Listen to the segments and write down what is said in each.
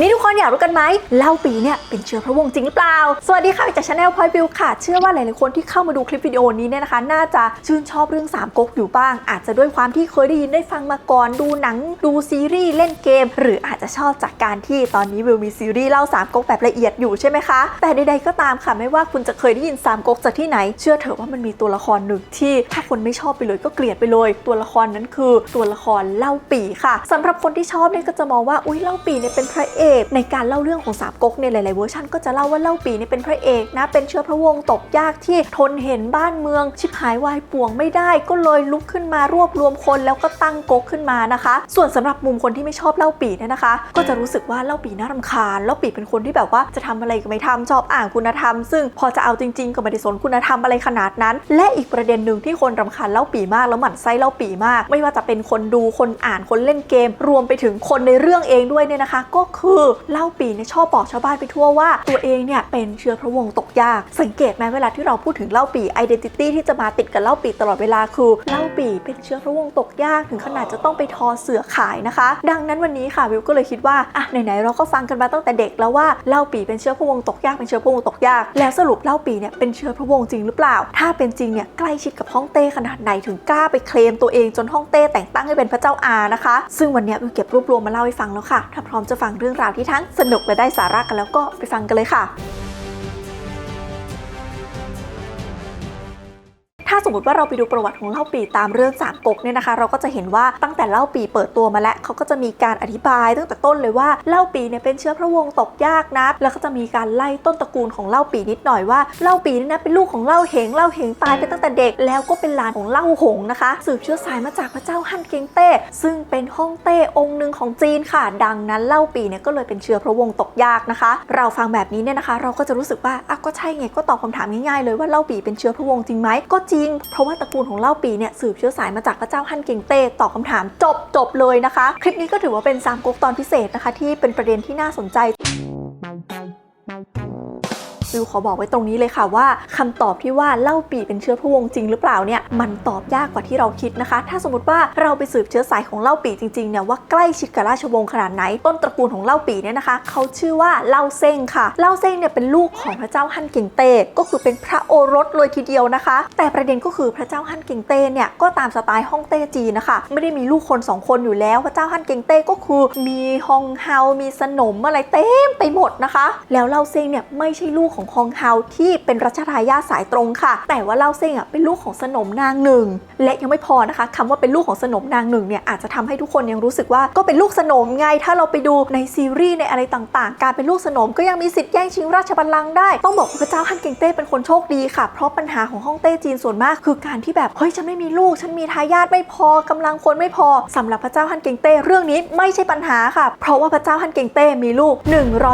นี่ทุกคนอยากรู้กันไหมเล่าปีเนี่ยเป็นเชื้อพระวงศ์จริงหรือเปล่า สวัสดีค่ะจากชาแนลพอยบิวค่ะ เชื่อว่าหลายๆคนที่เข้ามาดูคลิปวิดีโอนี้เนี่ยนะคะ น่าจะชื่นชอบเรื่องสามก๊กอยู่บ้าง อาจจะด้วยความที่เคยได้ยินได้ฟังมาก่อน ดูหนัง ดูซีรีส์เล่นเกม หรืออาจจะชอบจากการที่ตอนนี้วิวมีซีรีส์เล่าสามก๊กแบบละเอียดอยู่ใช่ไหมคะ แต่ใดๆก็ตามค่ะไม่ว่าคุณจะเคยได้ยินสามก๊กจากที่ไหน เชื่อเถอะว่ามันมีตัวละครหนึ่งที่ ถ้าคนไม่ชอบไปเลยก็เกลียดไปเลย ตัวละครนั้นคือตัวละครเล่าปีค่ะสำหรับคนที่ชอบเนี่ยก็จะมองว่าอุ้ยเล่าปีเนี่ยเป็นพระเอกในการเล่าเรื่องของสามก๊กเนี่ยหลายๆเวอร์ชันก็จะเล่าว่าเล่าปีนี่เป็นพระเอกนะเป็นเชื้อพระวงศ์ตกยากที่ทนเห็นบ้านเมือง ชิบหายวายป่วงไม่ได้ ก็เลยลุกขึ้นมารวบรวมคนแล้วก็ตั้งก๊กขึ้นมานะคะ ส่วนสำหรับมุมคนที่ไม่ชอบเล่าปีเนี่ยนะคะ ก็จะรู้สึกว่าเล่าปีน่ารำคาญเล่าปีเป็นคนที่แบบว่าจะทำอะไรก็ไม่ทำชอบอ่านคุณธรรม ซึ่งพอจะเอาจริงๆก็ไม่ได้สนคุณธรรมอะไรขนาดนั้น และอีกประเด็นหนึ่งที่คนรำคาญเล่าปีมากแล้วหมั่นไส้เล่าปีมาก ไม่ว่าจะเป็นคนดูคนอ่านคนเล่นเกม รวมไปถึงคนในเรื่องเองด้วยเนี่ยนะคะ ก็คือเล่าปีเนี่ยชอบบอกชาวบ้านไปทั่วว่า ตัวเองเนี่ยเป็นเชื้อพระวงศ์ตกยาก สังเกตไหมเวลาที่เราพูดถึงเล่าปีไอดีนิตี้ที่จะมาติดกับเล่าปีตลอดเวลาคือเล่าปีเป็นเชื้อพระวงศ์ตกยากถึงขนาดจะต้องไปทอเสือขายนะคะ ดังนั้นวันนี้ค่ะวิวก็เลยคิดว่าอะไหนๆเราก็ฟังกันมาตั้งแต่เด็กแล้วว่าเล่าปีเป็นเชื้อพระวงศ์ตกยากเป็นเชื้อพระวงศ์ตกยาก แล้วสรุปเล่าปีเนี่ยเป็นเชื้อพระวงศ์จริงหรือเปล่า ถ้าเป็นจริงเนี่ยใกล้ชิดกับฮ่องเต้ขนาดไหนถึงกล้าไปเคลมตัวเองจนฮ่องเต้แต่งตั้งให้เป็นพระเจ้าอานะคะ ซึ่งวันนี้วิวเก็บรวบรวมมาเล่าให้ฟังแล้วค่ะ ถ้าพร้อมจะฟังเรื่องราวที่ทั้งสนุกและได้สาระกันแล้วก็ไปฟังกันเลยค่ะ มมติว่าเราไปดูประวัติของเล่าปีตามเรื่องสามก๊กเนี่ยนะคะ เราก็จะเห็นว่าตั้งแต่เล่าปีเปิดตัวมาแล้วเขาก็จะมีการอธิบายตั้งแต่ต้นเลยว่าเล่าปีเนี่ยเป็นเชื้อพระวงศ์ตกยากนะแล้วก็จะมีการไล่ต้นตระกูลของเล่าปีนิดหน่อยว่าเล่าปีนี่นะเป็นลูกของเล่าเหงเล่าเหงตายไปตั้งแต่เด็ก แล้วก็เป็นหลานของเล่าหงนะคะ สืบเชื้อสายมาจากพระเจ้าฮั่นเกงเต้ซึ่งเป็นฮ่องเต้องค์หนึ่งของจีนค่ะ ดังนั้นเล่าปีเนี่ยก็เลยเป็นเชื้อพระวงศ์ตกยากนะคะ เราฟังแบบนี้เนี่ยนะคะ เราก็จะรู้สึกว่าอะก็ใช่ไงก็ตอบคำถามง่ายๆเลยว่าเล่าปีเป็นเชื้อพระวงศ์จริงไหมก็จริงเพราะว่าตระกูลของเล่าปีเนี่ยสืบเชื้อสายมาจากพระเจ้าฮั่นเกงเต้ตอบคำถามจบจบเลยนะคะ คลิปนี้ก็ถือว่าเป็นสามก๊กตอนพิเศษนะคะ ที่เป็นประเด็นที่น่าสนใจ วิวขอบอกไว้ตรงนี้เลยค่ะว่าคำตอบที่ว่าเล่าปีเป็นเชื้อพระวงศ์จริงหรือเปล่าเนี่ยมันตอบยากกว่าที่เราคิดนะคะ ถ้าสมมติว่าเราไปสืบเชื้อสายของเล่าปีจริงๆเนี่ยว่าใกล้ชิดกับราชวงศ์ขนาดไหน ต้นตระกูลของเล่าปีเนี่ยนะคะเขาชื่อว่าเล่าเซ้งค่ะ เล่าเซ้งเนี่ยเป็นลูกของพระเจ้าฮั่นเก่งเต้ก็คือเป็นพระโอรสเลยทีเดียวนะคะ แต่ประเด็นก็คือพระเจ้าฮั่นเก่งเต้เนี่ยก็ตามสไตล์ฮ่องเต้จีนนะคะไม่ได้มีลูกคนสองคนอยู่แล้ว พระเจ้าฮั่นเก่งเต้ก็คือมีฮองเฮา มีสนมอะไรเต็มไปหมดนะคะ แล้วเล่าเซ้งเนี่ยไม่ใช่ลูกของฮองเฮาที่เป็นรัชทายาทสายตรงค่ะ แต่ว่าเล่าเซ้งอะเป็นลูกของสนมนางหนึ่ง และยังไม่พอนะคะคำว่าเป็นลูกของสนมนางหนึ่งเนี่ยอาจจะทำให้ทุกคนยังรู้สึกว่าก็เป็นลูกสนมไง ถ้าเราไปดูในซีรีส์ในอะไรต่างๆ การเป็นลูกสนมก็ยังมีสิทธิ์แย่งชิงราชบัลลังก์ได้ ต้องบอกว่าพระเจ้าฮั่นเก่งเต้เป็นคนโชคดีค่ะ เพราะปัญหาของฮ่องเต้จีนส่วนมากคือการที่แบบเฮ้ยฉันไม่มีลูก ฉันมีทายาทไม่พอกำลังคนไม่พอสำหรับพระเจ้าฮั่นเก่งเต้เรื่องนี้ไม่ใช่ปัญหาค่ะ เพราะว่าพระเจ้าฮั่นเก่งเต้มีลูก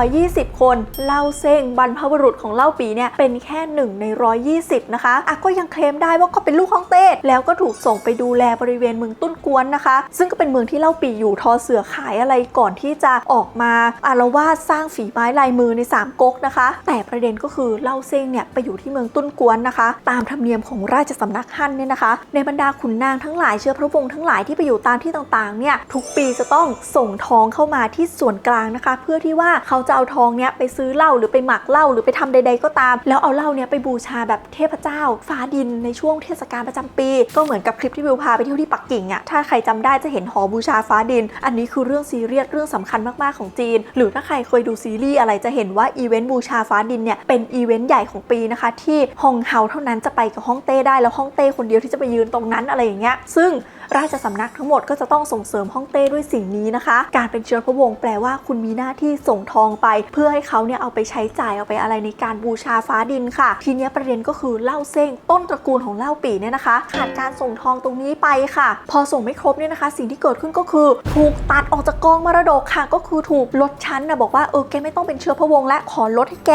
120 คนเล่าเซ้งบรรพบุรุษของเล่าปีเนี่ยเป็นแค่หนึ่งใน 120 นะคะอะก็ยังเคลมได้ว่าก็เป็นลูกฮ่องเต้แล้วก็ถูกส่งไปดูแลบริเวณเมืองตุ้นกวนนะคะ ซึ่งก็เป็นเมืองที่เล่าปีอยู่ทอเสือขายอะไรก่อนที่จะออกมาอารวาสสร้างฝีไม้ลายมือในสามก๊กนะคะ แต่ประเด็นก็คือเล่าเซ้งเนี่ยไปอยู่ที่เมืองตุ้นกวนนะคะ ตามธรรมเนียมของราชสำนักฮั่นเนี่ยนะคะ ในบรรดาขุนนางทั้งหลายเชื้อพระวงศ์ทั้งหลายที่ไปอยู่ตามที่ต่างๆเนี่ยทุกปีจะต้องส่งทองเข้ามาที่ส่วนกลางนะคะ เพื่อที่ว่าเขาจะเอาทองเนี่ยไปซื้อเหล้าหรือไปหมักเหล้าหรือไปทำใด ๆ ก็ตาม แล้วเอาเหล้าเนี่ยไปบูชาแบบเทพเจ้า ฟ้าดินในช่วงเทศกาลประจำปี ก็เหมือนกับคลิปที่วิวพาไปเที่ยวที่ปักกิ่งอะถ้าใครจำได้จะเห็นหอบูชาฟ้าดิน อันนี้คือเรื่องซีเรียสเรื่องสำคัญมากๆของจีน หรือถ้าใครเคยดูซีรีส์อะไรจะเห็นว่าอีเวนต์บูชาฟ้าดินเนี่ยเป็นอีเวนต์ใหญ่ของปีนะคะ ที่ฮองเฮาเท่านั้นจะไปกับฮ่องเต้ได้แล้วฮ่องเต้คนเดียวที่จะไปยืนตรงนั้นอะไรอย่างเงี้ยซึ่ง ราชสำนักทั้งหมดก็จะต้องส่งเสริมฮ่องเต้ด้วยสิ่งนี้นะคะ การเป็นเชื้อพระวงศ์แปลว่าคุณมีหน้าที่ส่งทองไป เพื่อให้เขาเนี่ยเอาไปใช้จ่ายเอาไปอะไรในการบูชาฟ้าดินค่ะ ทีนี้ประเด็นก็คือเล่าเซ้งต้นตระกูลของเล่าปีเนี่ยนะคะ ขาดการส่งทองตรงนี้ไปค่ะ พอส่งไม่ครบเนี่ยนะคะ สิ่งที่เกิดขึ้นก็คือถูกตัดออกจากกองมรดกค่ะ ก็คือถูกลดชั้นนะบอกว่าเออแกไม่ต้องเป็นเชื้อพระวงศ์และขอลดให้แก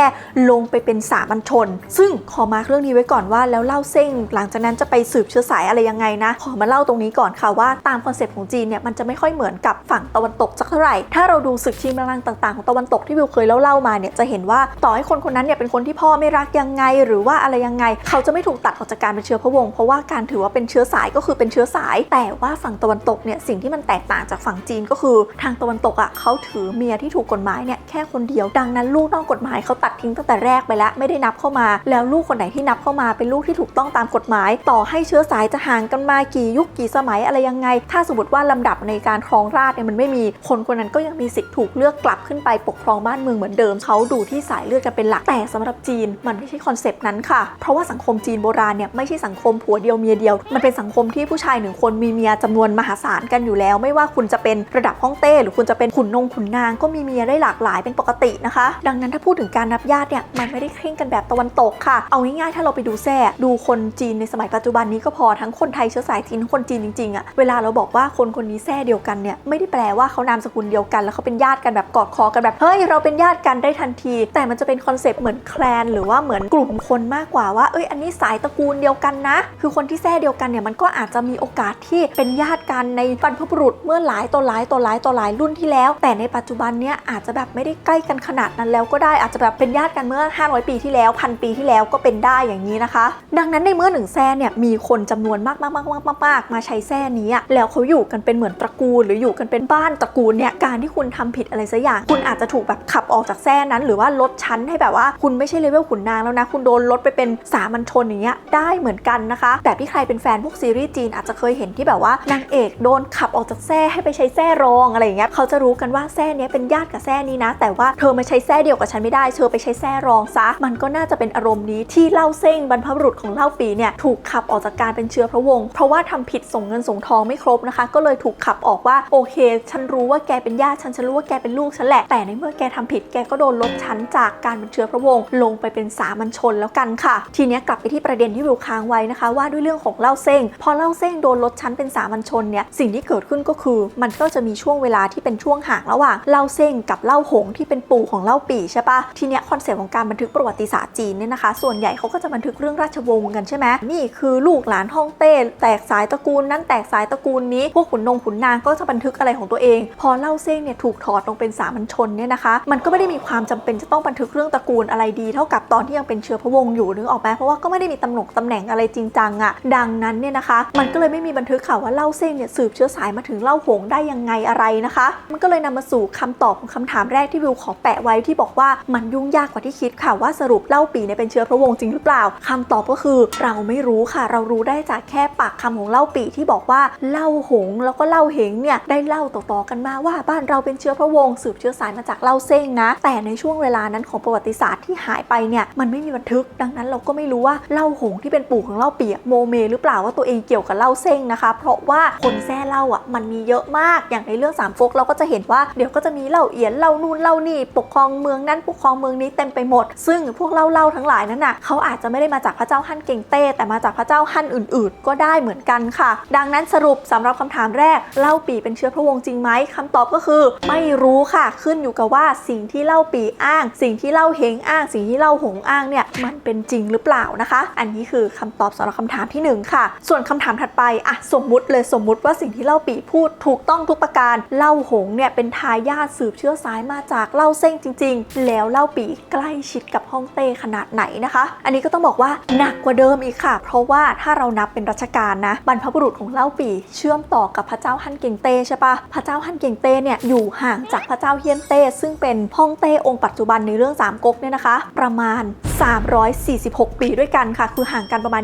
ลงไปเป็นสามัญชน ซึ่งขอมาเรื่องนี้ไว้ก่อนว่าแล้วเล่าเซ้งหลังจากนั้นจะไปสืบเชื้อสายอะไรยังไงนะ ขอมาเล่าตรงนี้ก่อนก่อนค่ะว่าตามคอนเซปต์ของจีนเนี่ยมันจะไม่ค่อยเหมือนกับฝั่งตะวันตกสักเท่าไหร่ ถ้าเราดูศึกชิงบัลลังก์ต่างๆของตะวันตกที่วิวเคยเล่าๆมาเนี่ยจะเห็นว่าต่อให้คนคนนั้นเนี่ยเป็นคนที่พ่อไม่รักยังไง หรือว่าอะไรยังไง เขาจะไม่ถูกตัดออกจากการเป็นเชื้อพระวงศ์เพราะว่าการถือว่าเป็นเชื้อสายก็คือเป็นเชื้อสาย แต่ว่าฝั่งตะวันตกเนี่ยสิ่งที่มันแตกต่างจากฝั่งจีนก็คือทางตะวันตกอะเขาถือเมียที่ถูกกฎหมายเนี่ยแค่คนเดียวดังนั้นลูกนอกกฎหมายเขาตัดทิ้งตั้งแต่แรกไปแล้วไม่ได้นับเข้ามา แล้วลูกคนไหนที่นับเข้ามาเป็นลูกที่ถูกต้องตามกฎหมาย ต่อให้เชื้อสายจะห่างกันมากี่ยุคกี่สมัยอะไรยังไง ถ้าสมมติว่าลำดับในการครองราชเนี่ยมันไม่มีคนคนนั้นก็ยังมีสิทธิ์ถูกเลือกกลับขึ้นไปปกครองบ้านเมืองเหมือนเดิมเขาดูที่สายเลือดกันเป็นหลักแต่สำหรับจีน มันไม่ใช่คอนเซปต์นั้นค่ะ เพราะว่าสังคมจีนโบราณเนี่ยไม่ใช่สังคมผัวเดียวเมียเดียว มันเป็นสังคมที่ผู้ชายหนึ่งคนมีเมียจำนวนมหาศาลกันอยู่แล้ว ไม่ว่าคุณจะเป็นระดับฮ่องเต้หรือคุณจะเป็นขุนนงขุนนางก็มีเมียได้หลากหลายเป็นปกตินะคะ ดังนั้นถ้าพูดถึงการนับญาติเนี่ยมันไม่ได้เคร่งกันแบบตะวันตกค่ะ เอาง่ายๆถ้าเราไปดูแซ่ดูคนจีนในสมัยปัจจุบันนี้ก็พอทั้งคนไทยเชื้อสายจีนคนจีนจริงๆอะเวลาเราบอกว่าคนคนนี้แซ่เดียวกันเนี่ยไม่ได้แปลว่าเขานามสกุลเดียวกัน แล้วเขาเป็นญาติกันแบบกอดคอกันแบบเฮ้ยเราเป็นญาติกันได้ทันที แต่มันจะเป็นคอนเซปต์เหมือนแคลนหรือว่าเหมือนกลุ่มคนมากกว่าว่าเอ้ยอันนี้สายตระกูลเดียวกันนะ คือคนที่แซ่เดียวกันเนี่ยมันก็อาจจะมีโอกาสที่เป็นญาติกันในบรรพบุรุษเมื่อหลายต่อหลายต่อหลายต่อหลายรุ่นที่แล้ว แต่ในปัจจุบันเนี่ยอาจจะแบบไม่ได้ใกล้กันขนาดนั้นแล้วก็ได้อาจจะแบบเป็นญาติกันเมื่อ 500 ปีที่แล้วพันปีที่แล้วก็เป็นได้อย่างนี้นะคะ ดังนั้นในเมื่อหนึ่งแซ่เนี่ยมีคนจำนวนมากมากมากมากมากๆๆๆมาใช้แซ่นี้แล้วเขาอยู่กันเป็นเหมือนตระกูล หรืออยู่กันเป็นบ้านตระกูลเนี่ยการที่คุณทำผิดอะไรสักอย่าง คุณอาจจะถูกแบบขับออกจากแซ่นั้น หรือว่าลดชั้นให้แบบว่าคุณไม่ใช่เลเวลขุนนางแล้วนะ คุณโดนลดไปเป็นสามัญชนอย่างเงี้ยได้เหมือนกันนะคะ แบบที่ใครเป็นแฟนพวกซีรีส์จีนอาจจะเคยเห็นที่แบบว่านางเอกโดนขับออกจากแซ่ให้ไปใช้แซ่รองอะไรอย่างเงี้ยเขาจะรู้กันว่าแซ่เนี้ยเป็นญาติกับแซ่นี้นะ แต่ว่าเธอมาใช้แซ่เดียวกับฉันไม่ได้เธอไปใช้แซ่รองซะ มันก็น่าจะเป็นอารมณ์นี้ที่เล่าเส้งบรรพบุรุษของเล่าปีเนี่ยถูกขับออกจากการเป็นเชื้อพระวงศ์เพราะว่าทำผิดส่งเงินส่งทองไม่ครบนะคะ ก็เลยถูกขับออกว่าโอเค ฉันรู้ว่าแกเป็นญาติฉันฉันรู้ว่าแกเป็นลูกฉันแหละแต่ในเมื่อแกทำผิดแกก็โดนลดชั้นจากการเป็นเชื้อพระวงศ์ลงไปเป็นสามัญชนแล้วกันค่ะ ทีนี้กลับไปที่ประเด็นที่วิวค้างไว้นะคะ ว่าด้วยเรื่องของเล่าเส้งพอเล่าเส้งโดนลดชั้นเป็นสามัญชนเนี่ยสิ่งที่เกิดขึ้นก็คือ มันก็จะมีช่วงเวลาที่เป็นช่วงห่างระหว่างเล่าเส้งกับเล่าหงที่เป็นปู่ของเล่าปี่ใช่ปะทีเนี้ยคอนเซปต์ของการบันทึกประวัติศาสตร์จีนเนี่ยนะคะ ส่วนใหญ่เขาก็จะบันทึกเรื่องราชวงศ์กันใช่ไหมนี่คือลูกหลานฮ่องเต้แตกสายตระกูลนั้นแตกสายตระกูลนี้ พวกขุนนงขุนนางก็จะบันทึกอะไรของตัวเอง พอเล่าเส้งเนี่ยถูกถอดลงเป็นสามัญชนเนี่ยนะคะ มันก็ไม่ได้มีความจำเป็นจะต้องบันทึกเรื่องตระกูลอะไรดี เท่ากับตอนที่ยังเป็นเชื้อพระวงศ์อยู่นึกออกไหมเพราะว่าก็ไม่ได้มีตำแหน่งตำแหน่งอะไรจริงจังอะดังนั้นเนี่ยนะคะ มันก็เลยไม่มีบันทึกค่ะว่าเล่าเส้งเนี่ยสืบเชื้อสายมาถึงเล่าหงได้ยังไงอะไรนะคะ มันก็เลยนำมาสู่คำตอบของคำถามแรกที่วิวขอแปะไว้ที่บอกว่ามันยุ่งยากกว่าที่คิดค่ะว่าสรุปเล่าปีเนี่ยเป็นเชื้อพระวงศ์จริงหรือเปล่าคำตอบก็คือเราไม่รู้ค่ะ เรารู้ได้จากแค่ปากคำของเล่าปีที่บอกว่าเล่าหงแล้วก็เล่าเหงเนี่ยได้เล่าต่อๆกันมาว่าบ้านเราเป็นเชื้อพระวงศ์สืบเชื้อสายมาจากเล่าเส้งนะ แต่ในช่วงเวลานั้นของประวัติศาสตร์ที่หายไปเนี่ยมันไม่มีบันทึก ดังนั้นเราก็ไม่รู้ว่าเล่าหงที่เป็นปู่ของเล่าเปีอะโมเมหรือเปล่าว่าตัวเองเกี่ยวกับเล่าเส้งนะคะ เพราะว่าคนแซ่เล่าอะมันมีเยอะมากอย่างในเรื่องสามก๊กเราก็จะเห็นว่าเดี๋ยวก็จะมีเล่าเอียนเล่านู่นเล่านี่ปกครองเมืองนั้นปกครองเมืองนี้เต็มไปหมด ซึ่งพวกเล่าเล่าทั้งหลายนั้นน่ะเขาอาจจะไม่ได้มาจากพระเจ้าฮั่นเก่งเต้แต่มาจากพระเจ้าฮั่นอื่น ๆ ก็ได้เหมือนกันค่ะดัังนั้นสรุปสำหรับคำถามแรกเล่าปีเป็นเชื้อพระวงศ์จริงไหมคำตอบก็คือ ไม่รู้ค่ะขึ้นอยู่กับว่าสิ่งที่เล่าปีอ้าง สิ่งที่เล่าเฮงอ้าง สิ่งที่เล่าหงอ้างเนี่ยมันเป็นจริงหรือเปล่านะคะ อันนี้คือคำตอบสำหรับคำถามที่หนึ่งค่ะ ส่วนคำถามถัดไปอะสมมุติเลยสมมุติว่าสิ่งที่เล่าปีพูดถูกต้องทุกประการเล่าหงเนี่ยเป็นทายาทสืบเชื้อสายมาจากเล่าเส้งจริง ๆ แล้วเล่าปีใกล้ชิดกับฮ่องเต้ขนาดไหนนะคะ อันนี้ก็ต้องบอกว่าหนักกว่าเดิมอีกค่ะ เพราะว่าถ้าเรานับเป็นรัชกาลนะบรรพบุรุษของเล่าปีเชื่อมต่อกับพระเจ้าฮั่นเก่งเต้ใช่ปะพระเจ้าฮั่นเก่งเต้เนี่ยอยู่ห่างจากพระเจ้าเฮียนเต้ซึ่งเป็นฮ่องเต้องค์ปัจจุบันในเรื่องสามก๊กเนี่ยนะคะ ประมาณ346 ปีด้วยกันค่ะ คือห่างกันประมาณ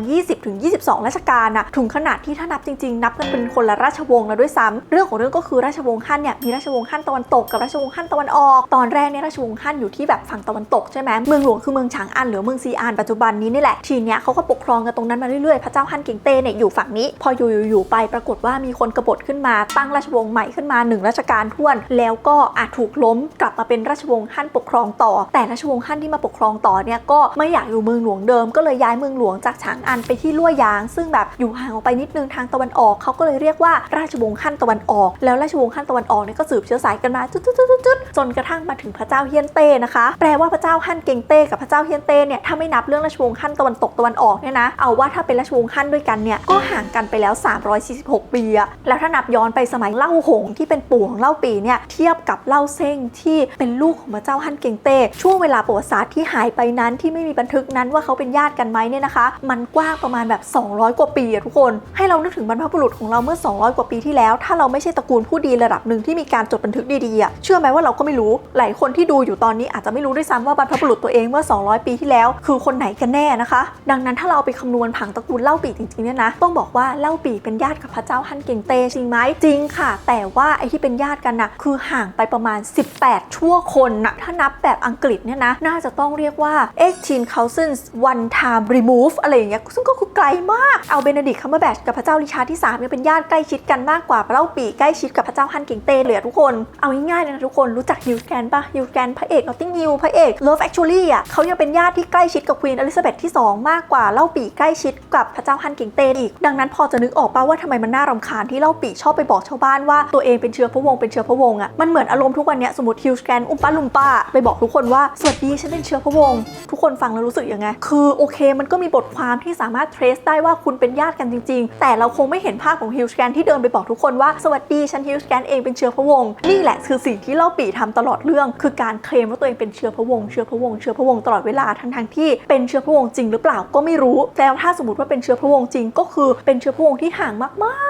20-22 ราชการนะถึงขนาดที่ถ้านับจริงๆ นับกันเป็นคนละราชวงศ์แล้วด้วยซ้ำเรื่องของเรื่องก็คือราชวงศ์ฮั่นเนี่ยมีราชวงศ์ฮั่นตะวันตกกับราชวงศ์ฮั่นตะวันออก ตอนแรกเนี่ยราชวงศ์ฮั่นอยู่ที่แบบฝั่งตะวันตกใช่ไหมเมืองหลวงคือเมืองฉางอันหรือเมืองซีอานปัจจุบันนี้นี่แหละทีเนี้ยเขาก็ปกครองกันตรงนั้นมาเรื่อยๆพระเจ้าฮั่นเก่งเต้เนี่ยอยู่ฝั่งนี้ พออยู่ๆไปปรากฏว่ามีคนกบฏขึ้นมาตั้งราชวงศ์ใหม่ขึ้นมาหนึ่งราชการท้วน แล้วก็อาจถูกล้มกลับมาเป็นราชวงศ์ฮั่นปกครองต่อ แต่ราชวงศ์ฮั่นที่มาปกครองต่อเนี่ยก็ไม่อยากอยู่เมืองหลวงเดิม ก็เลยย้ายเมืองหลวงจากฉางอันไปที่ลั่วยาง ซึ่งแบบอยู่ห่างออกไปนิดนึงทางตะวันออกเขาก็เลยเรียกว่าราชวงศ์ขั้นตะวันออก แล้วราชวงศ์ขั้นตะวันออกเนี่ยก็สืบเชื้อสายกันมาจุดๆๆจนกระทั่งมาถึงพระเจ้าเฮียนเต้นะคะ แปลว่าพระเจ้าฮั่นเกงเต้กับพระเจ้าเฮียนเต้เนี่ยถ้าไม่นับเรื่องราชวงศ์ฮั่นตะวันตกตะวันออกเนี่ยนะเอาว่าถ้าเป็นราชวงศ์ฮั่นด้วยกันเนี่ยก็ห่างกันไปแล้ว 346 ปีอะแล้วถ้านับย้อนไปสมัยเล่าหงที่เป็นปู่ของเล่าปีเนี่ยเทียบกับเล่าเซ้งที่เป็นลูกของพระเจ้าฮั่นเกงเต้ช่วงเวลาประวัติศาสตร์ที่หายไปนั้นที่ที่ไม่มีบันทึกนั้นว่าเขาเป็นญาติกันไหมเนี่ยนะคะ มันกว้างประมาณแบบ 200 กว่าปีอะทุกคน ให้เรานึกถึงบรรพบุรุษของเราเมื่อ 200 กว่าปีที่แล้ว ถ้าเราไม่ใช่ตระกูลผู้ดีระดับหนึ่งที่มีการจดบันทึกดีๆอะเชื่อไหมว่าเราก็ไม่รู้ หลายคนที่ดูอยู่ตอนนี้อาจจะไม่รู้ด้วยซ้ำว่าบรรพบุรุษตัวเองเมื่อ 200 ปีที่แล้ว คือคนไหนกันแน่นะคะ ดังนั้นถ้าเราไปคำนวณผังตระกูลเล่าปีจริงๆเนี่ยนะต้องบอกว่าเล่าปีเป็นญาติกับพระเจ้าฮั่นเก่งเตจริงไหมจริงค่ะ แต่ว่าไอ้ที่เป็นญาติกันนะคือห่างไปประมาณ 18 ชั่วคนนะถ้านับแบบอังกฤษเนี่ยนะน่าจะต้องเรียกว่า ex 18,000 one time remove อะไรอย่างเงี้ยซึ่งก็คือไกลมาก เอาเบเนดิกคัมเบอร์แบชกับพระเจ้าลิชาร์ดที่3เนี่ยเป็นญาติใกล้ชิดกันมากกว่าเล่าปีใกล้ชิดกับพระเจ้าฮันเกิงเต้เลือทุกคน เอาง่ายๆเลยนะทุกคนรู้จักฮิวแกนปะฮิวแกนพระเอกนอตติงฮิลพระเอก Love Actually อะเขายังเป็นญาติที่ใกล้ชิดกับควีนอลิซาเบธที่ 2 มากกว่าเล่าปีใกล้ชิดกับพระเจ้าฮันเกิงเต้อีก ดังนั้นพอจะนึกออกป่าว่าทำไมมันน่ารำคาญที่เล่าปีชอบไปบอกชาวบ้านว่าตัวเองเป็นเชื้อพระวงเป็นเชื้อพระวงอะมันเหมือนอารมณ์ทุกวันเนี้ยสมมติฮิวแกนอุ้มป้าลุมป้าไปบอกทุกคนว่าสวัสดีฉันเป็นเชื้อพระวงทุกคนฟังแล้วรู้สึกยังไง คือโอเค มันก็มีบทความที่สามารถ trace ได้ว่าคุณเป็นญาติกันจริง ๆ แต่เราคงไม่เห็นภาพของฮิวแกนที่เดินไปบอกทุกคนว่าสวัสดีฉันฮิวแกนเองเป็นเชื้อพระวงศ์นี่แหละคือสิ่งที่เล่าปีทำตลอดเรื่อง คือการเคลมว่าตัวเองเป็นเชื้อพระวงศ์เชื้อพระวงศ์เชื้อพระวงศ์ตลอดเวลาทั้งทงๆที่เป็นเชื้อพระวงศ์จริงหรือเปล่าก็ไม่รู้แล้วถ้าสมมติว่าเป็นเชื้อพระวงศ์จริงก็คือเป็นเชื้อพระวงศ์ที่ห่างมาก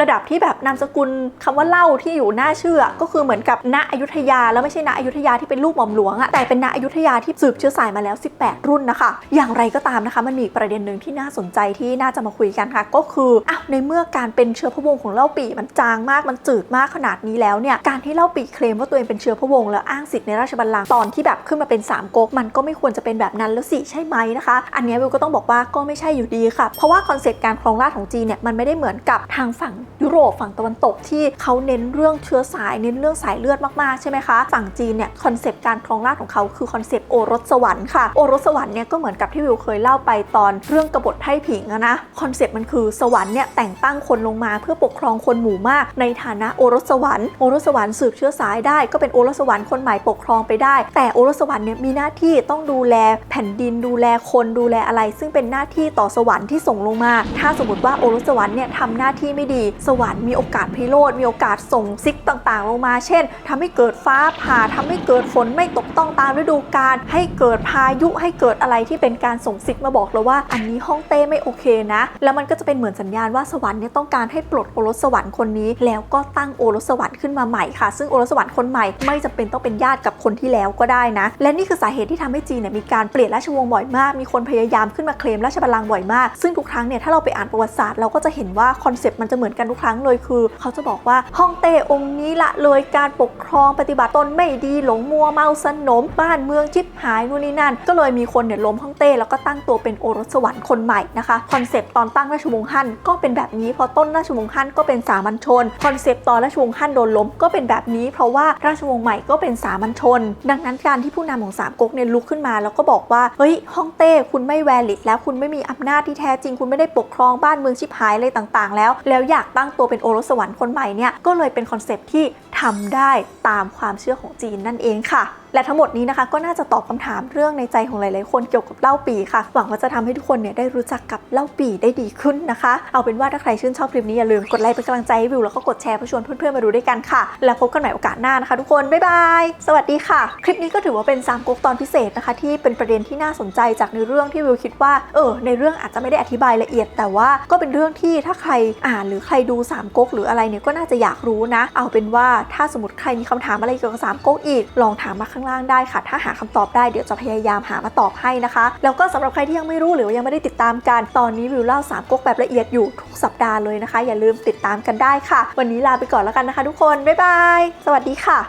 ระดับที่แบบนามสกุลคำว่าเล่าที่อยู่หน้าชื่ออะก็คือเหมือนกับณอยุธยาแล้วไม่ใช่ณอยุธยาที่เป็นลูกหม่อมหลวงอะแต่เป็นณอยุธยาที่สืบเชื้อสายมาแล้ว 18 รุ่นนะคะ อย่างไรก็ตามนะคะ มันมีอีกประเด็นหนึ่งที่น่าสนใจที่น่าจะมาคุยกันค่ะ ก็คืออ้าวในเมื่อการเป็นเชื้อพระวงศ์ของเล่าปีมันจางมากมันจืดมากขนาดนี้แล้วเนี่ยการที่เล่าปีเคลมว่าตัวเองเป็นเชื้อพระวงศ์แล้วอ้างสิทธิ์ในราชบัลลังก์ตอนที่แบบขึ้นมาเป็นสามก๊กมันก็ไม่ควรจะเป็นแบบนั้นแล้วสิใช่ไหมนะคะ อันเนี้ยวิวก็ต้องบอกว่าก็ไม่ใช่อยู่ดีค่ะ เพราะว่าคอนเซ็ปต์การครองราชย์ของจีนเนี่ยมันไม่ได้เหมือนกับทางฝั่งยุโรปฝั่งตะวันตกที่เขาเน้นเรื่องเชื้อสายเน้นเรื่องสายเลือดมากๆใช่ไหมคะฝั่งจีนเนี่ยคอนเซปต์การครองราชของเขาคือคอนเซปต์โอรสสวรรค์ค่ะโอรสสวรรค์เนี่ยก็เหมือนกับที่วิวเคยเล่าไปตอนเรื่องกบฏไทผิงอะนะคอนเซปต์มันคือสวรรค์เนี่ยแต่งตั้งคนลงมาเพื่อปกครองคนหมู่มาก ในฐานะโอรสสวรรค์โอรสสวรรค์สืบเชื้อสายได้ ก็เป็นโอรสสวรรค์คนใหม่ปกครองไปได้ แต่โอรสสวรรค์เนี่ยมีหน้าที่ต้องดูแลแผ่นดินดูแลคนดูแลอะไร ซึ่งเป็นหน้าที่ต่อสวรรค์ที่ส่งลงมา ถ้าสมมติว่าโอรสสวรรค์เนี่ยทำหน้าที่ไม่ดีสวรรค์มีโอกาสพิโรธมีโอกาสส่งซิกต่างๆ ลงมา เช่นทำให้เกิดฟ้าผ่าทำให้เกิดฝนไม่ตกต้องตามฤดูกาลให้เกิดพายุให้เกิดอะไรที่เป็นการส่งซิกมาบอกเราว่า อันนี้ห้องเต้ไม่โอเคนะ แล้วมันก็จะเป็นเหมือนสัญญาณว่าสวรรค์เนี่ยต้องการให้ปลดโอรสสวรรค์คนนี้ แล้วก็ตั้งโอรสสวรรค์ขึ้นมาใหม่ค่ะ ซึ่งโอรสสวรรค์คนใหม่ไม่จำเป็นต้องเป็นญาติกับคนที่แล้วก็ได้นะ และนี่คือสาเหตุที่ทำให้จีนเนี่ยมีการเปลี่ยนราชวงศ์บ่อยมาก มีคนพยายามขึ้นมาเคลมราชบัลลังก์บ่อยมาก ซึ่งทุกครั้งเนี่ยถ้าเราไปอ่านประวัติศาสตร์เราก็จะเห็นว่าคอนเซปต์มันจะเหมือนกันทุกครั้งเลยคือ เขาจะบอกว่าฮ่องเต้องค์นี้ละเลยการปกครองปฏิบัติตนไม่ดีหลงมัวเมาสนม บ้านเมืองชิบหายนู่นนี่นั่น ก็เลยมีคนเนี่ยล้มฮ่องเต้แล้วก็ตั้งตัวเป็นโอรสสวรรค์คนใหม่นะคะคอนเซปต์ตอนตั้งราชวงศ์ฮั่นก็เป็นแบบนี้พอต้นราชวงศ์ฮั่นก็เป็นสามัญชนคอนเซปต์ตอนราชวงศ์ฮั่นโดนล้มก็เป็นแบบนี้ เพราะว่าราชวงศ์ใหม่ก็เป็นสามัญชน ดังนั้นการที่ผู้นำของสามก๊กเนี่ยลุกขึ้นมา แล้วก็บอกว่าเฮ้ยฮ่องเต้คุณไม่แวลิดแล้วคุณไม่มีอำนาจที่แท้จริง คุณไม่ได้ปกครองบ้านเมืองชิบหายอะไรต่างๆ แล้วแล้วอยากตั้งตัวเป็นโอรสสวรรค์คนใหม่เนี่ยก็เลยเป็นคอนเซปที่ ทำได้ตามความเชื่อของจีนนั่นเองค่ะ และทั้งหมดนี้นะคะก็น่าจะตอบคำถามเรื่องในใจของหลาย ๆ คนเกี่ยวกับเล่าปีค่ะ หวังว่าจะทำให้ทุกคนเนี่ยได้รู้จักกับเล่าปีได้ดีขึ้นนะคะ เอาเป็นว่าถ้าใครชื่นชอบคลิปนี้อย่าลืมกดไลค์เป็นกำลังใจให้วิวแล้วก็กดแชร์เพื่อชวนเพื่อน ๆ มาดูด้วยกันค่ะ แล้วพบกันใหม่โอกาสหน้านะคะ ทุกคน บ๊ายบาย สวัสดีค่ะ คลิปนี้ก็ถือว่าเป็นสามก๊กตอนพิเศษนะคะ ที่เป็นประเด็นที่น่าสนใจจากในเรื่องที่วิวคิดว่าเออในเรื่องอาจจะไม่ได้อธิบายละเอียด แต่ว่าก็เป็นเรื่องที่ถ้าใครอ่านหรือใครดูสามก๊กหรืออะไรเนี่ยก็น่าจะอยากรู้นะ เอาเป็นว่าถ้าสมมติใครมีคำถามอะไรเกี่ยวกับสามก๊กอีก ลองถามมาข้างล่างได้ค่ะ ถ้าหาคำตอบได้เดี๋ยวจะพยายามหามาตอบให้นะคะ แล้วก็สำหรับใครที่ยังไม่รู้หรือว่ายังไม่ได้ติดตามกัน ตอนนี้วิวเล่าสามก๊กแบบละเอียดอยู่ทุกสัปดาห์เลยนะคะ อย่าลืมติดตามกันได้ค่ะ วันนี้ลาไปก่อนแล้วกันนะคะ ทุกคนบ๊ายบายสวัสดีค่ะ